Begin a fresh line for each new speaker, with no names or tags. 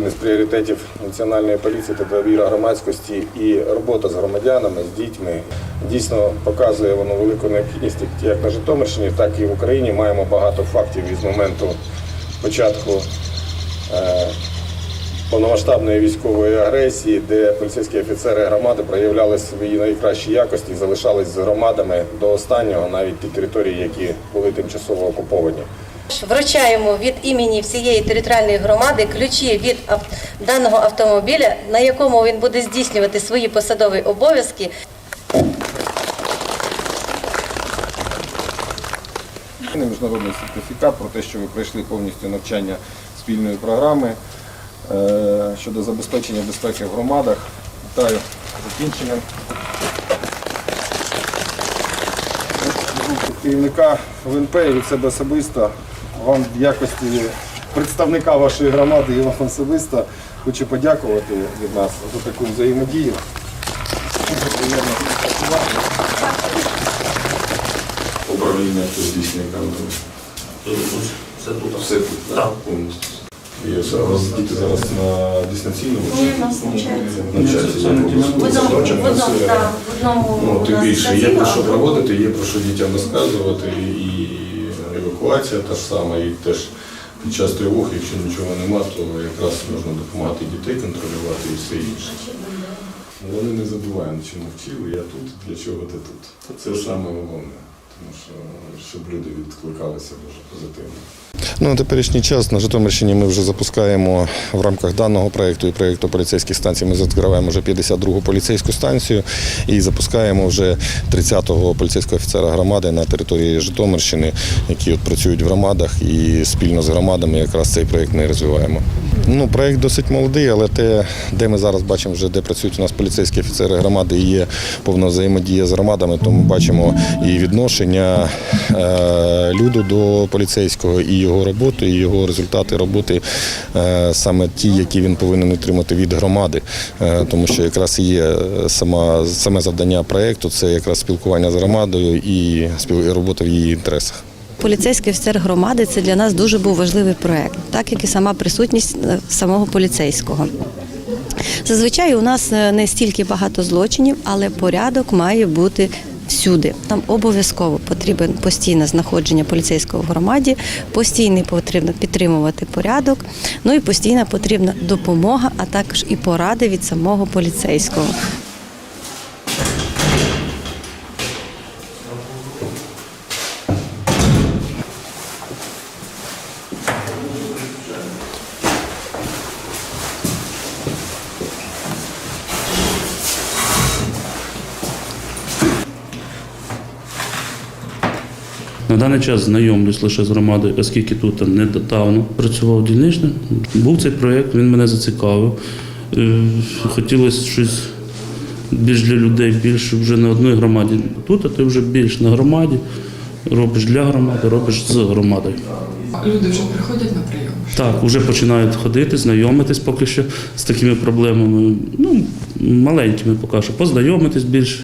пріоритетів національної поліції та довіра громадськості і робота з громадянами, з дітьми. Дійсно показує воно велику необхідність як на Житомирщині, так і в Україні. Маємо багато фактів із моменту початку е, повномасштабної військової агресії, де поліцейські офіцери громади проявляли свої найкращі якості залишались з громадами до останнього, навіть ті території, які були тимчасово окуповані.
Вручаємо від імені всієї територіальної громади ключі від даного автомобіля, на якому він буде здійснювати свої посадові обов'язки.
Міжнародний сертифікат про те, що ви пройшли повністю навчання спільної програми е, щодо забезпечення безпеки в громадах. Вітаю з закінченням. Керівника ВНП і від себе особисто вам в якості представника вашої громади і вам особисто хочу подякувати від нас за таку взаємодію.
Управління, хто здійснює камеру.
Все тут.
Все тут,
Так.
повністю. І у вас діти зараз на дистанційному чи
Ні, у нас навчаються.
навчаються?
Це не
Як
тільки.
у
В одному, в
на
одному, так, в одному
Ну,
у
тим
нас
більше, є про що проводити, є про що дітям розказувати, і евакуація та ж сама, і теж під час тривог, якщо нічого нема, то якраз можна допомагати дітей контролювати і все інше. Вони не забувають, чому вчили, я тут, для чого ти тут. Це саме головне, тому що щоб люди відкликалися дуже позитивно.
Ну, на теперішній час на Житомирщині ми вже запускаємо в рамках даного проєкту і проєкту поліцейських станцій. Ми відкриваємо вже 52-гу поліцейську станцію і запускаємо вже 30-го поліцейського офіцера громади на території Житомирщини, які от працюють в громадах і спільно з громадами якраз цей проєкт ми розвиваємо. Ну, проєкт досить молодий, але те, де ми зараз бачимо, вже де працюють у нас поліцейські офіцери громади, і є повна взаємодія з громадами, то ми бачимо і відношення е, люду до поліцейського, і його роботу, і його результати роботи е, саме ті, які він повинен отримати від громади. Е, тому що якраз є сама, саме завдання проєкту це якраз спілкування з громадою і робота в її інтересах.
Поліцейський офіцер громади це для нас дуже був важливий проект, так як і сама присутність е, самого поліцейського. Зазвичай у нас е, не стільки багато злочинів, але порядок має бути всюди. Там обов'язково потрібен постійне знаходження поліцейського в громаді, постійно потрібно підтримувати порядок, ну і постійна потрібна допомога, а також і поради від самого поліцейського.
На даний час знайомлюсь лише з громадою, оскільки тут недавно працював дільничним. Був цей проєкт, він мене зацікавив. Е, Хотілося щось більш для людей, більше вже на одній громаді. Тут а ти вже більш на громаді, робиш для громади, робиш з громадою.
Люди вже приходять на прийом.
Так, вже починають ходити, знайомитись поки що з такими проблемами. Ну, маленькими поки що, познайомитись більше.